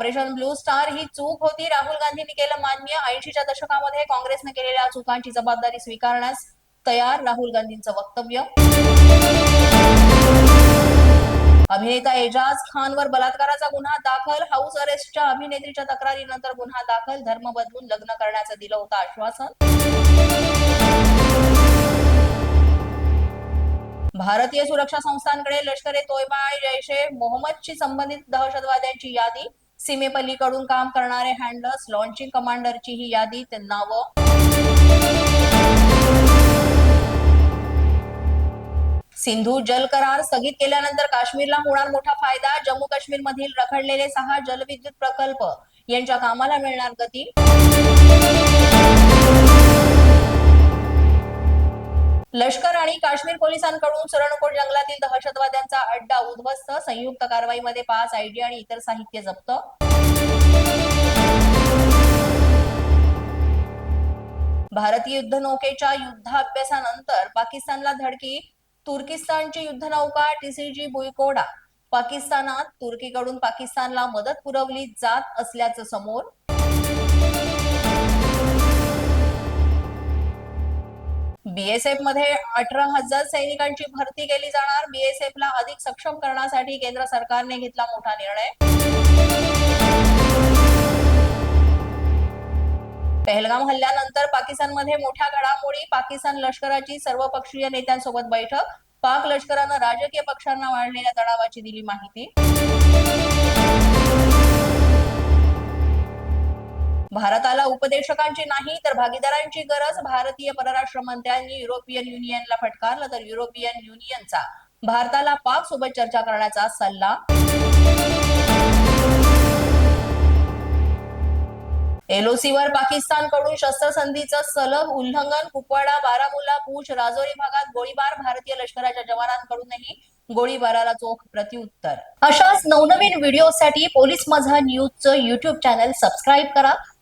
Operation blue star ही चूक होती. राहुल गांधींनी केलं मान्य. ऐंशीच्या दशकामध्ये काँग्रेसने केलेल्या चुकांची जबाबदारी स्वीकारण्यास तयार राहुल गांधींचं वक्तव्य. अभिनेता एजाज खानवर बलात्काराचा गुन्हा दाखल. हाऊस अरेस्टच्या अभिनेत्रीच्या तक्रारीनंतर गुन्हा दाखल. धर्म बदलून लग्न करण्याचं दिलं होतं आश्वासन. भारतीय सुरक्षा संस्थांकडे लष्कर ए तोयबा आणि जैश ए मोहम्मदशी संबंधित दहशतवाद्यांची यादी. सीमेपलीकडून काम करणारे हँडलर्स लॉन्चिंग कमांडरची ही यादी त्यांना नावं सिंधू जल करार स्थगित केल्यानंतर काश्मीरला होणार मोठा फायदा. जम्मू काश्मीर मधील रखडलेले सहा जलविद्युत प्रकल्प यांच्या कामाला मिळणार गती. लष्कर आणि काश्मीर पोलिसांकडून सुरणकोट जंगलातील दहशतवाद्यांचा अड्डा उद्ध्वस्त संयुक्त कारवाईमध्ये पाच आयडी आणि इतर साहित्य जप्त. भारतीय युद्धनौकेच्या युद्धाभ्यासानंतर पाकिस्तानला धडकी तुर्किस्तानची युद्धनौका टीसीजी बुईकोडा. पाकिस्तानात तुर्कीकडून पाकिस्तानला मदत पुरवली जात असल्याचं समोर बीएसएफमध्ये अठरा हजार सैनिकांची भरती केली जाणार. बीएसएफ ला अधिक सक्षम करण्यासाठी केंद्र सरकारने घेतला मोठा निर्णय. पहलगाम हल्ल्यानंतर पाकिस्तानमध्ये मोठ्या घडामोडी. पाकिस्तान लष्कराची सर्वपक्षीय नेत्यांसोबत बैठक. पाक लष्करानं राजकीय पक्षांना वाढलेल्या तणावाची दिली माहिती. भारताला उपदेशकांची नाही तर भागीदारांची गरज भारतीय परराष्ट्र मंत्र्यांनी युरोपियन युनियनला फटकारलं. तर युरोपियन युनियनचा भारताला पाक सोबत चर्चा करण्याचा सल्ला. एलओसीवर पाकिस्तानकडून शस्त्रसंधीचं सलग उल्लंघन. कुपवाडा बारामुल्ला पूछ राजौरी भागात गोळीबार. भारतीय लष्कराच्या जवानांकडूनही गोळीबाराला चोख प्रत्युत्तर. अशाच नवनवीन व्हिडिओसाठी पोलीस माझा न्यूजचं युट्यूब चॅनल सबस्क्राईब करा.